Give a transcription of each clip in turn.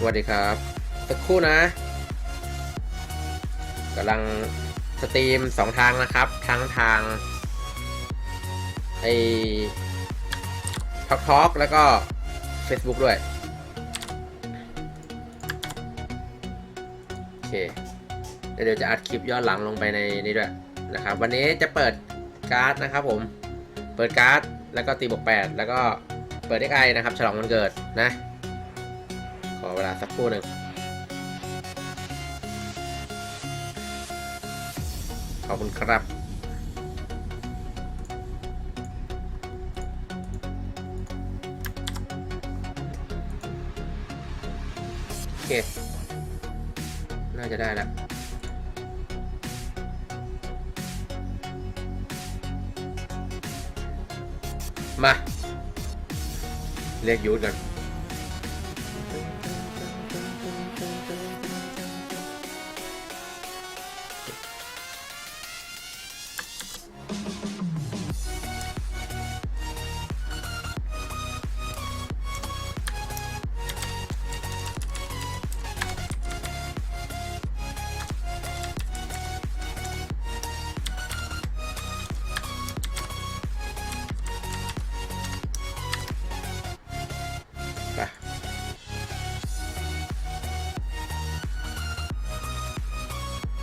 สวัสดีครับสักครู่นะกำลังสตรีมสองทางนะครับ ทั้งทางไอท็อกท็อกแล้วก็ Facebook ด้วย โอเค เดี๋ยวจะอัดคลิปย้อนหลังลงไปในนี้ด้วยนะครับ วันนี้จะเปิดการ์ดนะครับผม เปิดการ์ด แล้วก็ตีบวก8แล้วก็เปิด XI นะครับ ฉลองวันเกิดนะ เวลาสักครู่หนึ่งขอบคุณครับโอเค น่าจะได้แล้วมา เรียกยูทกัน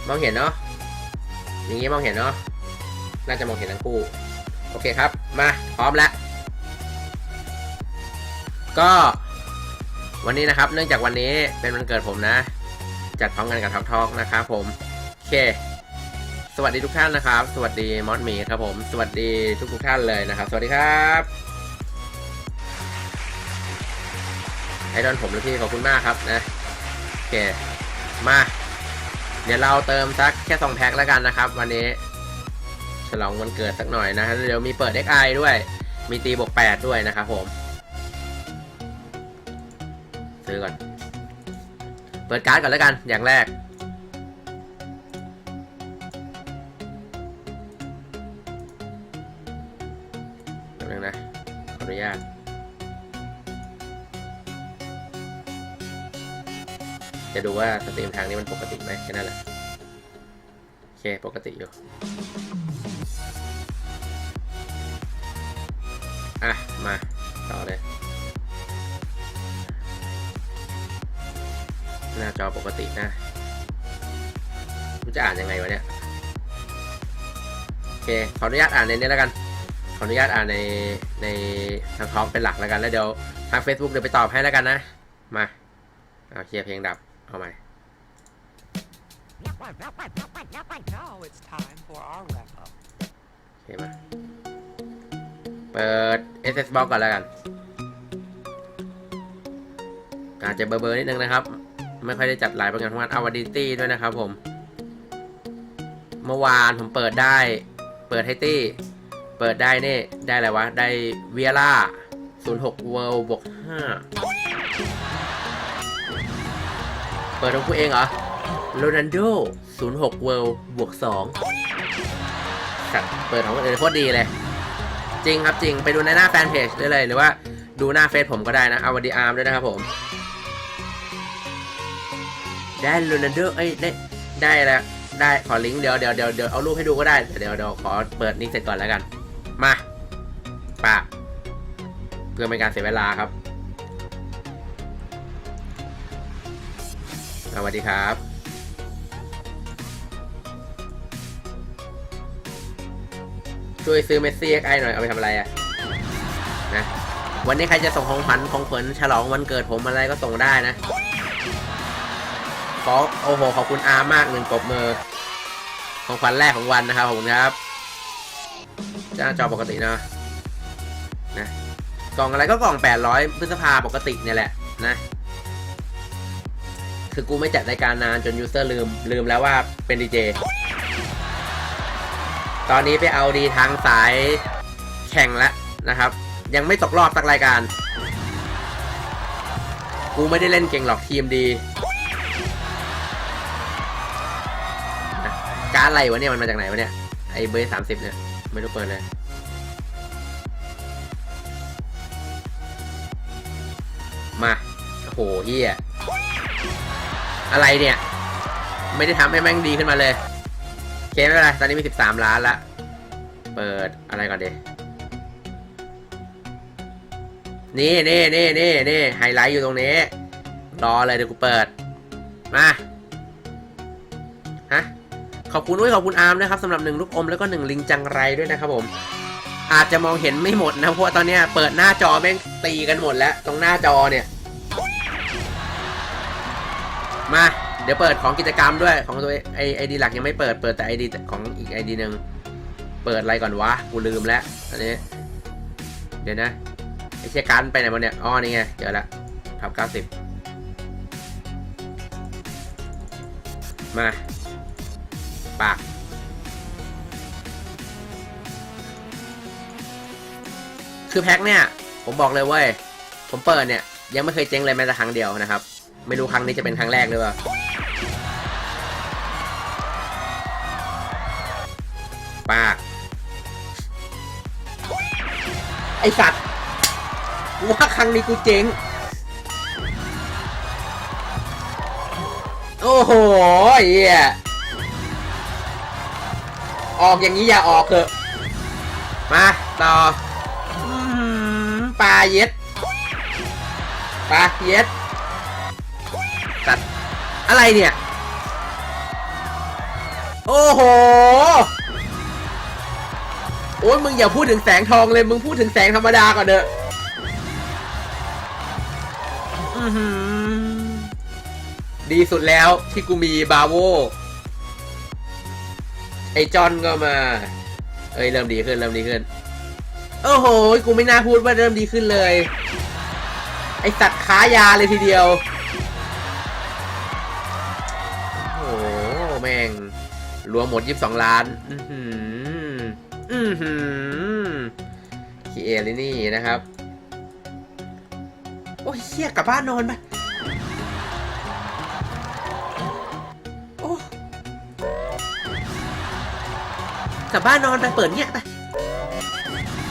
มองเห็นเนาะอย่างงี้มองเห็นเนาะน่าจะมองเห็นทั้งคู่โอเคครับมาพร้อมแล้วก็วันนี้นะครับ เนื่องจากวันนี้เป็นวันเกิดผมนะ จัดพร้อมกันกับท็อกทอกนะครับผมโอเค สวัสดีทุกท่านนะครับ สวัสดีมอสมีครับผม สวัสดีทุกทุกท่านเลยนะครับ สวัสดีครับไอดอนผมและพี่ขอบคุณมากครับนะโอเคมา เดี๋ยวเราเติมสักแค่สองแพ็คแล้วกันนะครับ วันนี้ ฉลองวันเกิดสักหน่อยนะฮะเดี๋ยวมีเปิด XI ด้วย มีตีบวก8ด้วยนะครับผม ซื้อก่อน เปิดการ์ดก่อนแล้วกันอย่างแรก ดูว่าสตรีมทางนี้มันปกติไหมแค่นั้นแหละโอเคปกติอยู่อะ มา ต่อเลย หน้าจอปกตินะกูจะอ่านยังไงวะเนี่ย โอเค ขออนุญาตอ่านในนี้แล้วกัน ขออนุญาตอ่านในในทางท็อกเป็นหลักแล้วกัน แล้วเดี๋ยวทาง Facebook เดี๋ยวไปตอบให้แล้วกันนะ มา เอาเคลียร์เพลงดับ เอาใหม่ Now it's time for our wrap up. โอเคมาเปิด SS Box ก่อนแล้วกัน อาจจะเบอร์เบอร์นิดนึงนะครับ ไม่ค่อยได้จัดหลายประกันทั้งวันอวดิตี้ด้วยนะครับผม เมื่อวานผมเปิดได้ เปิดให้ตี้ เปิดได้นี่ ได้อะไรวะ ได้เวียร่า06 World บวก5 เปิดของกูเองเหรอโรนันโด06 World บวก2สัตว์เปิดของคนอื่นโคตรดีเลย จริงครับจริงไปดูในหน้าแฟนเพจได้เลยหรือว่าดูหน้าเฟซผมก็ได้นะ เอาวันดีอาร์มด้วยนะครับผม ได้โรนัลโดเอ้ยได้ได้แล้วได้ขอลิงก์เดี๋ยวเดี๋ยวเดี๋ยวเดี๋ยวเอารูปให้ดูก็ได้แต่เดี๋ยวเดี๋ยวขอเปิดนี้เสร็จก่อนแล้วกัน มาปะเพื่อเป็นการเสียเวลาครับ สวัสดีครับช่วยซื้อเมสซี่ XI หน่อย เอาไปทำอะไรอะนะ วันนี้ใครจะส่งของขวัญของขวัญฉลองวันเกิดผมอะไรก็ส่งได้นะ ขอโอ้โห ขอบคุณอาร์มากหนึ่งกบมือ ของขวัญแรกของวันนะครับขอบคุณครับหน้าจอปกตินะนะ กล่องอะไรก็กล่อง 800 พฤษภาปกติเนี่ยแหละนะ คือกูไม่จัดรายการนานจนยูเซอร์ลืม ลืมแล้วว่าเป็นดีเจ ตอนนี้ไปเอาดีทางสายแข่งแล้วนะครับ ยังไม่ตกรอบสักรายการ กูไม่ได้เล่นเก่งหรอกทีมดีการอะไรวะเนี่ย มันมาจากไหนวะเนี่ย ไอเบอร์สามสิบเนี่ย ไม่รู้เปิดเลย มา โอ้โหเฮีย อะไรเนี่ย ไม่ได้ทำให้แม่งดีขึ้นมาเลยโอเคไม่เป็นไรตอนนี้มี 13 ล้านละ เปิดอะไรก่อนดีนี่นี่นี่นี่นี่ไฮไลท์อยู่ตรงนี้ รอเลยเดี๋ยวกูเปิด มาฮะขอบคุณด้วยขอบคุณอาร์มนะครับสำหรับหนึ่งลูกอมแล้วก็หนึ่งลิงจังไรด้วยนะครับผม อาจจะมองเห็นไม่หมดนะเพราะตอนนี้เปิดหน้าจอแม่งตีกันหมดแล้ว ตรงหน้าจอเนี่ย มา เดี๋ยวเปิดของกิจกรรมด้วยของตัวไอไอดีหลักยังไม่เปิดเปิดแต่ไอดีของอีกไอดีหนึ่งเปิดอะไรก่อนวะกูลืมแล้วอันนี้ เดี๋ยวนะไอเชียการไปไหนมาเนี่ยอ๋อนี่ไงเจอละท็อปเก้าสิบมาปากคือแพ็คเนี่ย ผมบอกเลยเว้ย ผมเปิดเนี่ย ยังไม่เคยเจ๊งเลยแม้แต่ครั้งเดียวนะครับ ไม่รู้ครั้งนี้จะเป็นครั้งแรกหรือเปล่าปากไอสัตว์ว่าครั้งนี้กูเจ๊ง โอ้โหไอ้เหี้ยออกอย่างนี้อย่าออกเถอะมาต่อปลาเย็ดปลาเย็ด อะไรเนี่ย โอ้โห โอ้ยมึงอย่าพูดถึงแสงทองเลย มึงพูดถึงแสงธรรมดาก่อนเถอะอื้อหือดีสุดแล้วที่กูมีบาโว ไอจอนก็มา เอ้ย เริ่มดีขึ้น เริ่มดีขึ้น โอ้โห กูไม่น่าพูดว่าเริ่มดีขึ้นเลย ไอสัตว์ค้ายาเลยทีเดียว งรวมหมด 22 ล้าน อือหือ อือหือคีเอเลยนี่นะครับ โอ้ยเฮียกลับบ้านนอนไปโอ้กลับบ้านนอนไปเปิดเงี้ยไป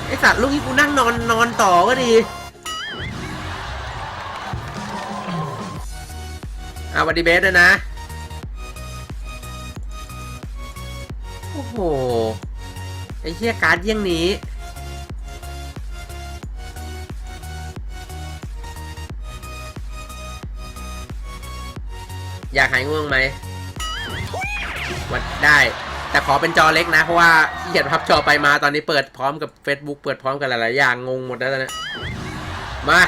ไอสัตว์ลูกนี้กูนั่งนอนนอนต่อก็ดีอะวันดีเบสด้วยนะ ห ไอ้เหี้ยการ์ดเยี่ยงนี้ อยากหายง่วงไหม วัดได้ แต่ขอเป็นจอเล็กนะ เพราะว่าขี้เกียจพับจอไปมาตอนนี้เปิดพร้อมกับ Facebook เปิดพร้อมกับหลายๆอย่างงงหมดแล้วตอนนี้มา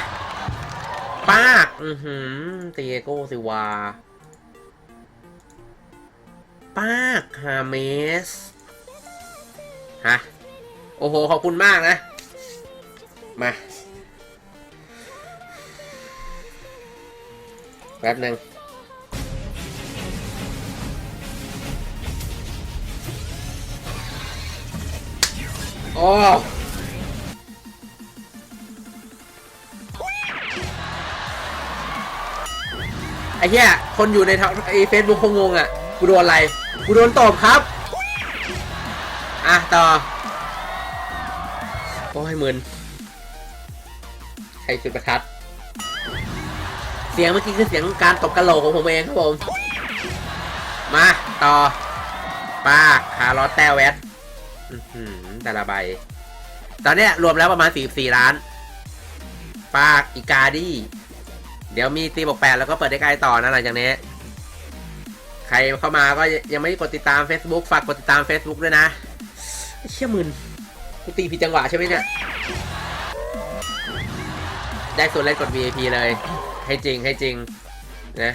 ปากอือหือเตียโกซิวาปากฮาเมส ฮะ โอ้โห ขอบคุณมากนะ มาแป๊บหนึ่งโอ้ไอ้เหี้ย คนอยู่ในทางไอ้เฟซบุ๊กคงงงอะ กูโดนอะไร กูโดนตบครับ อะต่อ โอ้ยมึนใครจุดประทัด เสียงเมื่อกี้คือเสียงการตบกระโหลกของผมเองครับผม มา ต่อป้าคาร์ลอตแต้วแวดอื้อหือแต่ละใบ ตอนนี้รวมแล้วประมาณ 44 ล้าน ปากอีกาดี้ เดี๋ยวมีตีบอกแปดแล้วก็เปิดได้ไกลต่อนะหลังจากนี้ ใครเข้ามาก็ยังไม่กดติดตาม Facebook ฝากกดติดตาม Facebook ด้วยนะ เชี่ยมึนกูตีผิดจังหวะใช่ไหมเนี่ย ได้ส่วนเล่นกด VIP เลย ให้จริงให้จริงนะ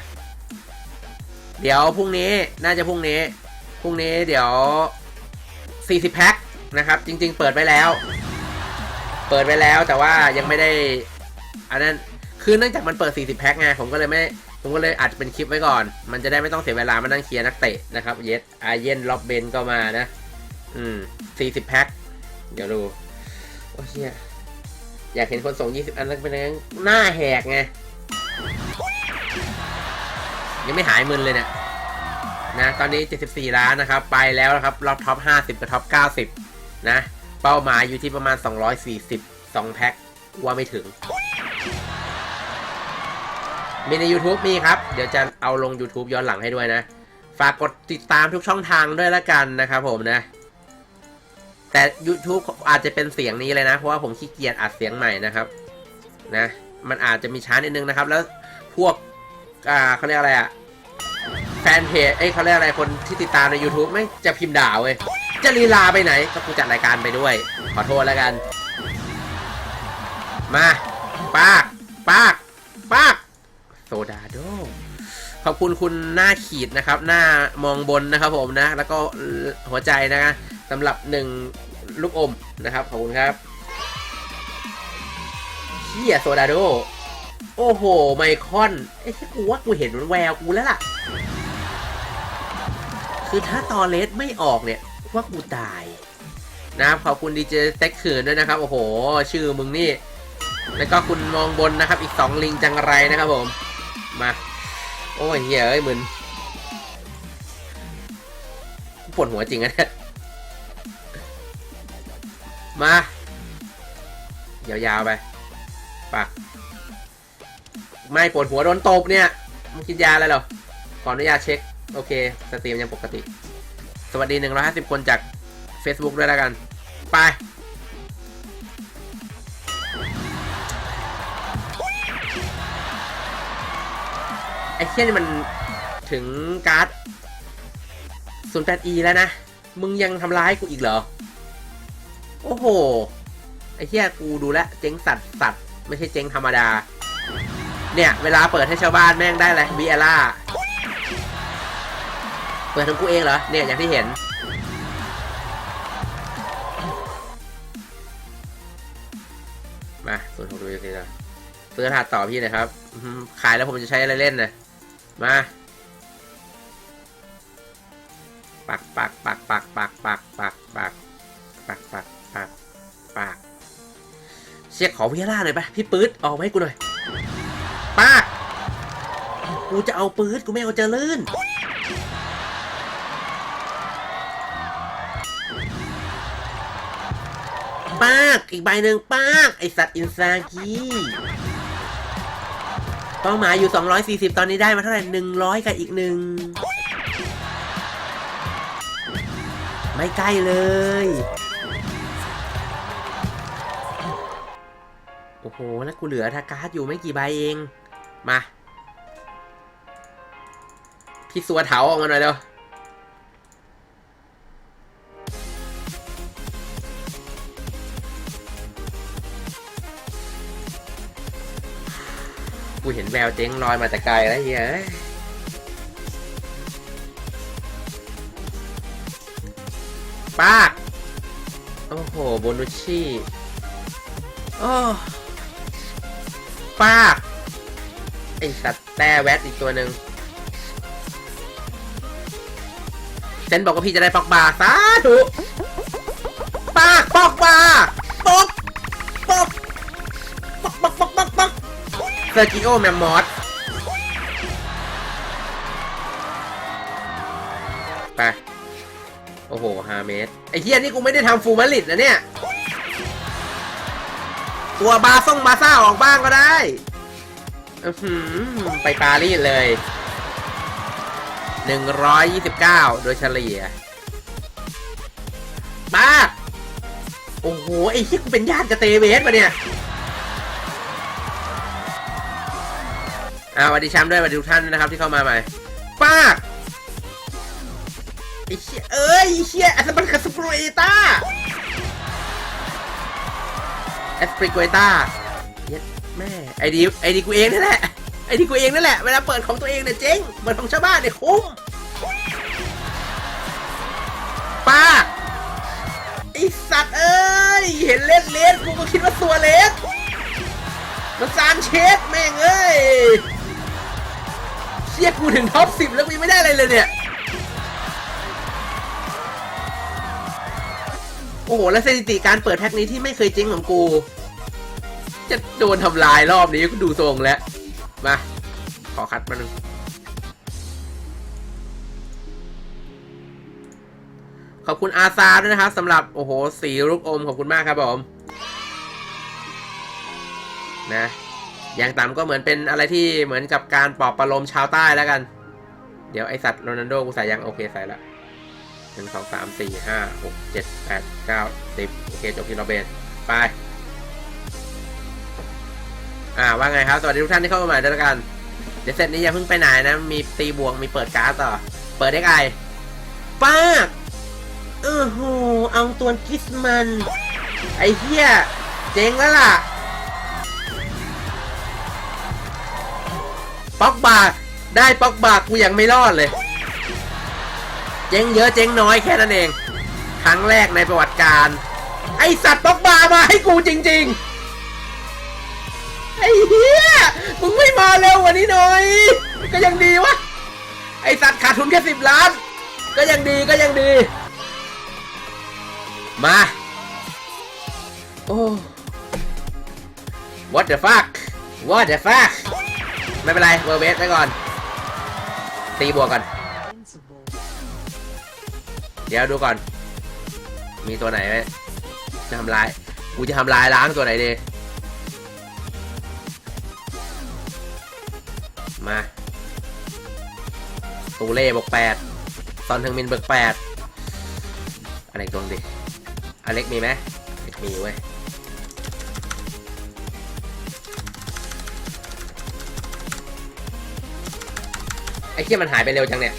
เดี๋ยวพรุ่งนี้น่าจะพรุ่งนี้ พรุ่งนี้เดี๋ยว 40 แพ็คนะครับ จริง ๆ เปิดไปแล้ว เปิดไปแล้วแต่ว่ายังไม่ได้ อันนั้นคือเนื่องจากมันเปิด 40 แพ็คไงผมก็เลยไม่ผมก็เลยอัดเป็นคลิปไว้ก่อน มันจะได้ไม่ต้องเสียเวลามานั่งเคลียร์นักเตะนะครับ เยสอาเยนล็อบเบนก็มานะ อืม40แพ็คเดี๋ยวดู โอ้เฮียอยากเห็นคนส่ง20อันแล้วเป็นยังไงหน้าแหกไง ยังไม่หายมึนเลยเนี่ยนะ ตอนนี้ 74 ล้านนะครับ ไปแล้วนะครับ รอบท็อป 50 กับท็อป 90 นะ เป้าหมายอยู่ที่ประมาณ 240 2 แพ็คว่าไม่ถึง มีใน YouTube มีครับ เดี๋ยวจะเอาลง YouTube ย้อนหลังให้ด้วยนะ ฝากกดติดตามทุกช่องทางด้วยละกันนะครับผมนะ แต่ YouTube อาจจะเป็นเสียงนี้เลยนะ เพราะว่าผมขี้เกียจอัดเสียงใหม่นะครับ นะ มันอาจจะมีช้านิดนึงนะครับ แล้วพวก อ่าเขาเรียกอะไรอะแฟนเพจ เอ้ยเขาเรียกอะไรคนที่ติดตามใน YouTube ไม่จะพิมพ์ด่าเว้ย จะลีลาไปไหน ก็กูจัดรายการไปด้วย ขอโทษแล้วกัน มาปากปากปากโซดาโดขอบคุณคุณหน้าขีดนะครับ หน้ามองบนนะครับผมนะ แล้วก็หัวใจนะ สำหรับหนึ่งลูกอมนะครับ ขอบคุณครับเฮียโซดาโด โอ้โห ไมคอนไอ้ที่กูว่ากูเห็นแววกูแล้วล่ะ คือถ้าตอเลสไม่ออกเนี่ย ว่ากูตาย นะครับ ขอบคุณดีเจเต็กขืนด้วยนะครับ โอ้โห ชื่อมึงนี่ แล้วก็คุณมองบนนะครับ อีก 2 ลิงจังไรนะครับผม มา โอ้ยเหี้ยเอ้ยมึนปวดหัวจริงอะเนี่ย มา ยาวๆไปปะไม่ปวดหัวโดนตบเนี่ยมึงกินยาอะไรหรอ ขออนุญาตเช็ค โอเค สตรีมยังปกติ สวัสดี 150 คนจาก Facebook ด้วยแล้วกัน ไป ไอ้เชี่ยนี่มันถึงการ์ด 08e แล้วนะ มึงยังทำร้ายกูอีกเหรอ โอ้โห ไอ้เหี้ยกูดูแลเจ๊งสัตว์สัตว์ไม่ใช่เจ๊งธรรมดา เนี่ย เวลาเปิดให้ชาวบ้านแม่งได้แหละบีเอล่า เปิดทั้งกูเองเหรอ เนี่ยอย่างที่เห็น มาส่วนของดูสินะสื้อถาดต่อพี่นะครับ ขายแล้วผมจะใช้อะไรเล่นนะมาปักปักปักปักปักปักปัก เชียขอวิยาล่าหน่อยปะพี่ปื๊ดออกมาให้กูหน่อยปักกูจะเอาปื๊ดกูไม่เอาเจริญป้ากอีกใบหนึ่งป้ากไอสัตว์อินซากีเป้าหมายอยู่ 240 ตอนนี้ได้มาเท่าไหร่ 100 กับอีกหนึ่ง ไม่ใกล้เลย หแล้วกูเหลือทาการ์ดอยู่ไม่กี่ใบเอง มา พี่สัวเถาออกมาหน่อยเร็วกูเห็นแววเจ๊งลอยมาแต่ไกลแล้วเฮียเอ้ยปากโอ้โห โบนุชชี่ โอ้ากไอสัตว์แต่แวดอีกตัวหนึ่งเซนบอกว่าพี่จะได้ปอกบาสาธุปากปอกบาปอกปอกปอกปอกปอกปอกปอกเซอร์กิโอแมมมอสไป โอ้โหฮาเมตรไอเฮียนี่กูไม่ได้ทำฟูลมาริดนะเนี่ย ตัวบาซ่งบาซ่าออกบ้างก็ได้อื้อหือไปปารีสเลย 129 โดยเฉลี่ยบ้าโอ้โห ไอ้ที่กูเป็นญาติกับเตเวสปะเนี่ยอ่าวัสดีแชมป์ด้วยวัสดีทุกท่านนะครับที่เข้ามาใหม่ป้าไอ้เชี่ยเอ้ยไอ้เชี่ยอันนั้นมันคือสปรูเอต้า แอสปริกเวต้าเย็ดแม่ไอดีไอดีกูเองนั่นแหละไอดีกูเองนั่นแหละเวลาเปิดของตัวเองเนี่ยเจ๊งเปิดของชาวบ้านเนี่ยคุ้มป้าไอสัตว์เอ้ยเห็นเล่นเลสกูก็คิดว่าตัวเล็กมันซานเชสแม่งเอ้ยเชี่ยกูถึงท็อปสิบแล้วกูไม่ได้อะไรเลยเนี่ย อ้โห แล้วสถิติการเปิดแพ็คนี้ที่ไม่เคยเจ๊งของกู จะโดนทำลายรอบนี้ก็ดูทรงแล้ว มา ขอคัดมาหนึ่งขอบคุณอาซาด้วยนะครับสำหรับโอ้โห สีลูกอมขอบคุณมากครับผม นะอย่างต่ำก็เหมือนเป็นอะไรที่เหมือนกับการปลอบประโลมชาวใต้แล้วกัน เดี๋ยวไอสัตว์โรนัลโดกูใส่ยังโอเคใส่ละ หนึ่งสองสามสี่ห้าหกเจ็ดแปดเก้าสิบโอเคจบทีละเบสไป อ่าว่าไงครับ สวัสดีทุกท่านที่เข้ามาใหม่ด้วยกัน เดี๋ยวเสร็จนี้อย่าเพิ่งไปไหนนะ มีตีบวกมีเปิดการ์ดต่อ เปิดได้ไงป้ากเออโหเอาตัวกิสมัน ไอ้เหี้ย เจ๋งแล้วล่ะป๊อกบาได้ป๊อกบากูยังไม่รอดเลย เจ๊งเยอะเจ๊งน้อยแค่นั้นเอง ครั้งแรกในประวัติการ ไอสัตว์ป๊อกบามาให้กูจริง ๆ ไอเหี้ยมึงไม่มาเร็วกว่านี้หน่อย ก็ยังดีวะ ไอสัตว์ขาดทุนแค่สิบล้าน ก็ยังดีก็ยังดี มา โอ้ What the fuck What the fuck ไม่เป็นไรเวอร์เวสไปก่อน ตีบวกก่อน เดี๋ยวดูก่อน มีตัวไหนไหมจะทำลาย กูจะทำลายล้างตัวไหนดี มาตูเล่บวกแปดซอนทึงมินบวกแปดอะไรตัวดิอเล็กมีไหมอเล็กมีเว้ยไอ้เคี้ยมันหายไปเร็วจังเนี่ย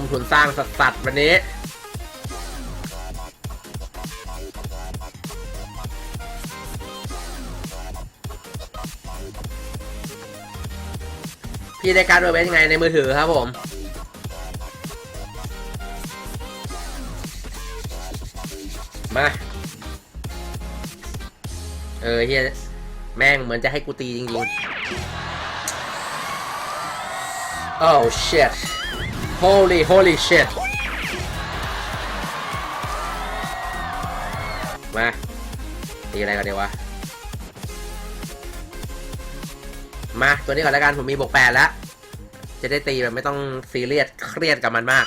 มทุนสร้างสัตว์วันนี้ พี่ได้การ์ดเวอร์เวนยังไงในมือถือครับผมมา เออเฮียแม่งเหมือนจะให้กูตีจริงๆ Oh shit Holy holy shit มาตีอะไรกันดีวะ มาตัวนี้ก่อนแล้วกัน ผมมีบวกแปดแล้ว จะได้ตีแบบไม่ต้องซีเรียสเครียดกับมันมาก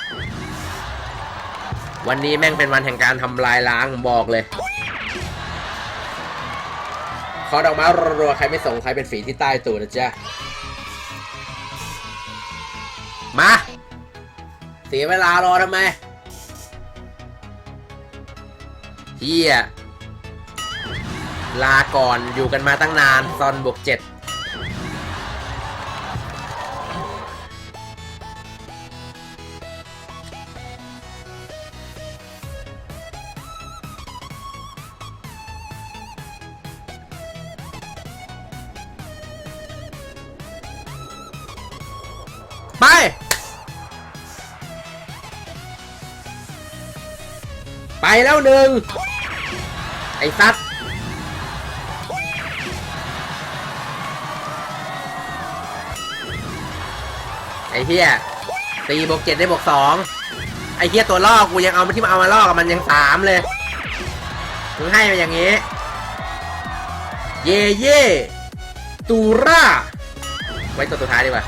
วันนี้แม่งเป็นวันแห่งการทำลายล้างผมบอกเลยขอดอกไม้รัวๆใครไม่ส่งใครเป็นฝีที่ใต้ตูดนะจ๊ะ มา สียเวลารอทำไมเฮียลาก่อนอยู่กันมาตั้งนานซอนบวกเจ็ดไป ไปแล้วหนึ่งไอ้ซัดไอ้เฮียตีบวกเจ็ดได้บวกสองไอ้เฮียตัวลอกกูยังเอามาที่มาเอามาลอกมันยังสามเลยมึงให้มาอย่างงี้ เย่เย่ตูร่า ไว้ตัวสุดท้ายดีกว่า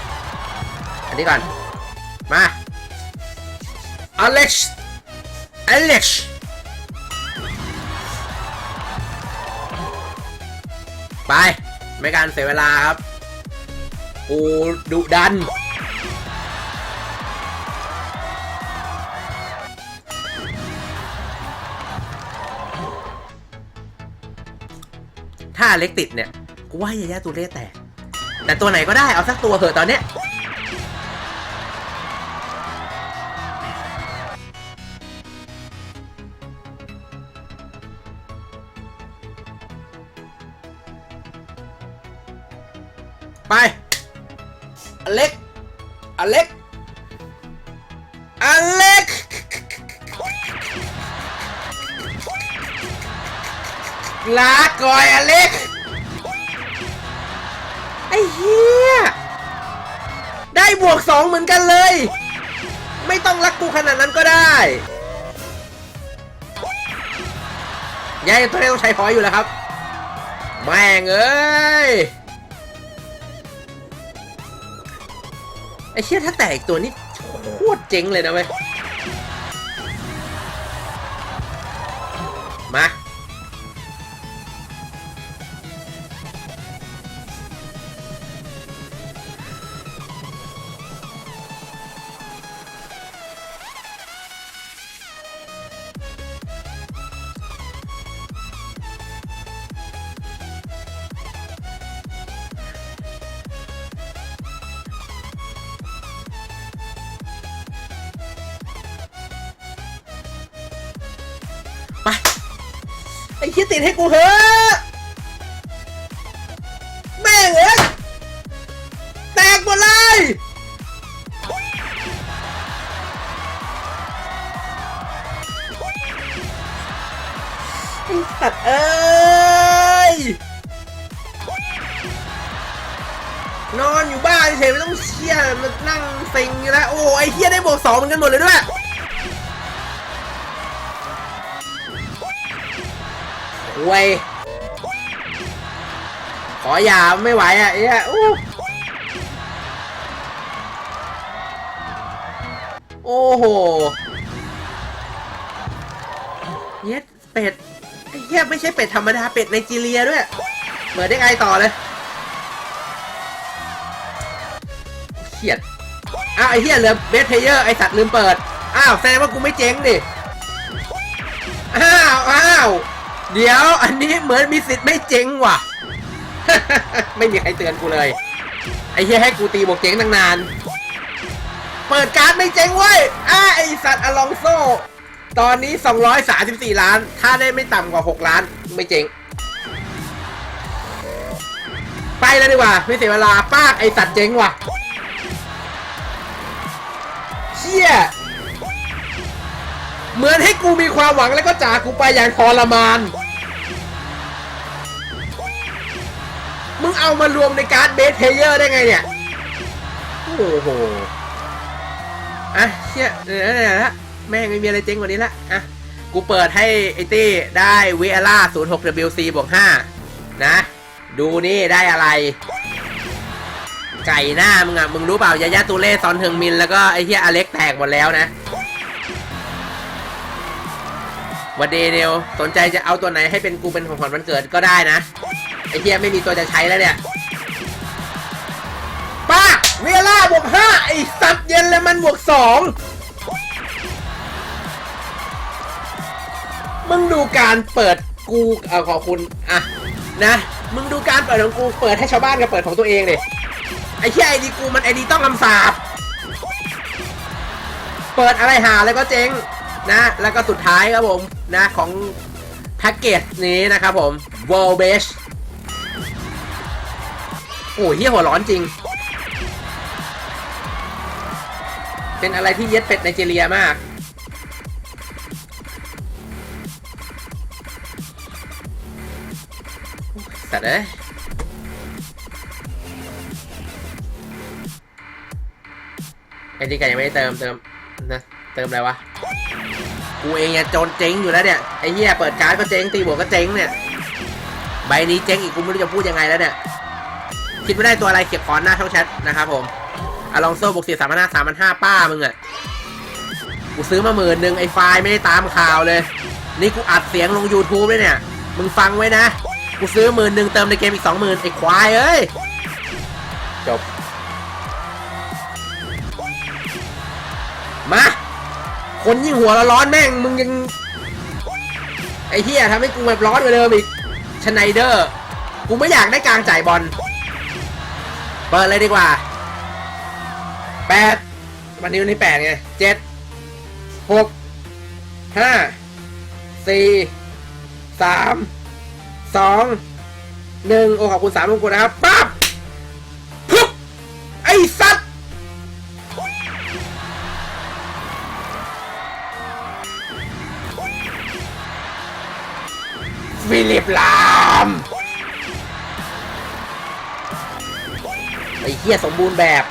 อันนี้ก่อน มาอเล็กซ์อเล็กซ์ ไป ไม่การเสียเวลาครับ กูดุดัน ถ้าเล็กติดเนี่ย กูว่ายายาตัวเล่แตกแต่ตัวไหนก็ได้เอาสักตัวเถอะตอนเนี้ย ไปอเล็กอเล็กอเล็กลาก่อยอเล็กไอ้เหี้ยได้บวกสองเหมือนกันเลย ไม่ต้องรักกูขนาดนั้นก็ได้ยายตัวนี้ต้องใช้พอยอยู่แล้วครับ แม่งเอ้ย ไอเชี่ยถ้าแตกกตัวนี่โคตรเจ๋งเลยนะเว้ย มา ติดให้กูเถอะแม่งเอ้ยแตกหมดเลยไอ้สัตว์เอ้ย นอนอยู่บ้านเฉยไม่ต้องเชี่ยมันนั่งเซ็งอยู่แล้ว โอ้ไอเฮียได้บวกสองเหมือนกันหมดเลยด้วย เว้ยขออย่าไม่ไหวอะไอ้เหี้ยอู้โอ้โหเย็ดเป็ดไอ้เหี้ยไม่ใช่เป็ดธรรมดาเป็ดไนจีเรียด้วยเปิดได้ไงต่อเลยเขียดอ้าวไอ้เหี้ยเหลือเบสเพลเยอร์ไอสัตว์ลืมเปิด อ้าวแสดงว่ากูไม่เจ๊งดิ อ้าว อ้าว เดี๋ยว อันนี้เหมือนมีสิทธิ์ไม่เจ๊งว่ะ ไม่มีใครเตือนกูเลย ไอ้เหี้ยให้กูตีบวกเจ๊งตั้งนาน เปิดการ์ดไม่เจ๊งเว้ยอ้าไอสัตว์อลองโซ ตอนนี้ 234 ล้าน ถ้าได้ไม่ต่ำกว่า 6 ล้าน ไม่เจ๊งไปเลยดีกว่า ไม่เสียเวลาป้ากไอสัตว์เจ๊งว่ะเชี่ยเหมือนให้กูมีความหวังแล้วก็จากกูไปอย่างทรมาน มึงเอามารวมในการ์ดเบสเพลเยอร์ได้ไงเนี่ย โอ้โห อะเชี่ยเดี๋ยวๆๆละแม่งไม่มีอะไรเจ๊งกว่านี้ละ อะ กูเปิดให้ไอตี้ได้วิเอล่า 06WC บวก5นะ ดูนี่ได้อะไร ไก่หน้ามึงอะ มึงรู้เปล่ายายาตูเล่ซอนเทิงมิน แล้วก็ไอ้เฮียอเล็กแตกหมดแล้วนะวันเดเนลสนใจจะเอาตัวไหนให้เป็นกูเป็นของขวัญวันเกิดก็ได้นะ อ้เฮียไม่มีตัวจะใช้แล้วเนี่ยป้าเวล่าบวกห้าไอ้สัตว์เย็นเลยมันบวกสองมึงดูการเปิดกูเออขอคุณอะนะมึงดูการเปิดของกูเปิดให้ชาวบ้านกับเปิดของตัวเองเลยไอ้เหี้ยไอดีกูมันไอดีต้องคำสาบเปิดอะไรหาแล้วก็เจ๊งนะ แล้วก็สุดท้ายครับผมนะของแพ็กเกจนี้นะครับผม World b a s e โอ้ยเหี้ยหัวร้อนจริง เป็นอะไรที่เย็ดเป็ดไนเจเรียมากสัตว์เอ้ยไอ้นี่กันยังไม่ได้เติมเติมนะเติมอะไรวะ กูเองเนี่ยจนเจ๊งอยู่แล้วเนี่ย ไอ้เหี้ยเปิดการ์ดก็เจ๊งตีบวกก็เจ๊งเนี่ย ใบนี้เจ๊งอีกกูไม่รู้จะพูดยังไงแล้วเนี่ย คิดไม่ได้ตัวอะไรเขียบคอนหน้าช่องแชทนะครับผมอลองโซ่บวกสี่สามพันห้าสามพันห้าป้ามึงอะกูซื้อมาหมื่นหนึ่งไอ้ไฟล์ไม่ได้ตามข่าวเลย นี่กูอัดเสียงลง YouTube ด้วยเนี่ย มึงฟังไว้นะ กูซื้อหมื่นหนึ่งเติมในเกมอีกสองหมื่นไอ้ควายเอ้ย จบ มา คนยิ่งหัวละร้อนแม่ง มึงยัง ไอ้เฮียทำให้กูแบบร้อนกว่าเดิมอีกชไนเดอร์ กูไม่อยากได้กลางจ่ายบอล ปิดเลยดีกว่าแปดวันนี้วันที่แปดไงเจ็ดหกห้าสี่สามสองหนึ่งโอ้ขอบคุณสามมงกุฎนะครับปั๊บพึบไอ้สัตว์ฟิลิปลาม เฮี้ยสมบูรณ์แบบ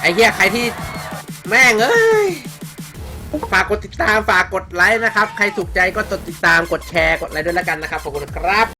ไอ้เฮี้ยใครที่แม่งเอ้ยฝากกดติดตามฝากกดไลค์นะครับ ใครถูกใจก็กดติดตามกดแชร์กดไลค์ด้วยแล้วกันนะครับขอบคุณครับ